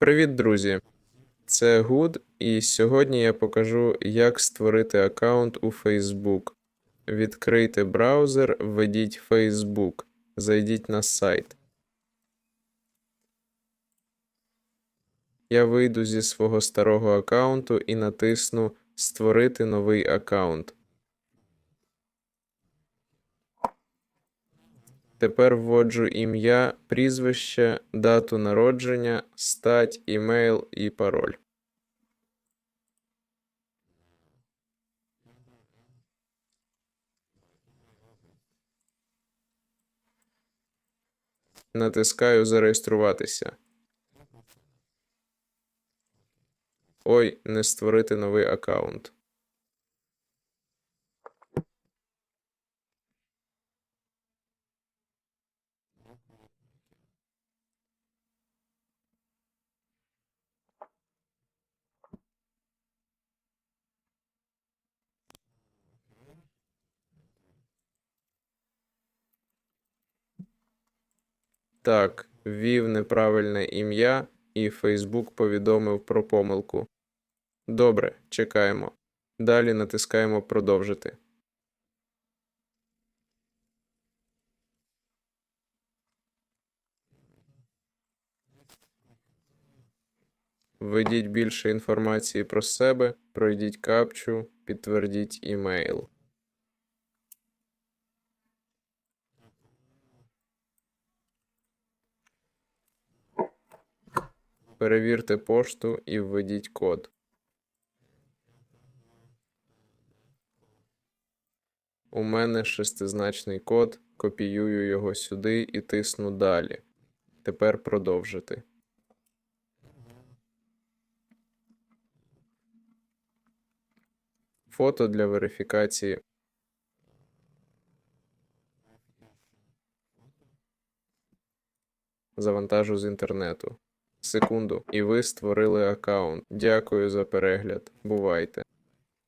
Привіт, друзі! Це Гуд, і сьогодні я покажу, як створити аккаунт у Facebook. Відкрийте браузер, введіть Facebook, зайдіть на сайт. Я вийду зі свого старого аккаунту і натисну Створити новий аккаунт. Тепер вводжу ім'я, прізвище, дату народження, стать, імейл і пароль. Натискаю Зареєструватися. Ой, не створити новий аккаунт. Так, ввів неправильне ім'я, і Facebook повідомив про помилку. Добре, чекаємо. Далі натискаємо Продовжити. Введіть більше інформації про себе, пройдіть капчу, підтвердіть імейл. Перевірте пошту і введіть код. У мене шестизначний код, копіюю його сюди і тисну далі. Тепер продовжити. Фото для верифікації. Завантажу з інтернету. Секунду, і ви створили аккаунт. Дякую за перегляд. Бувайте.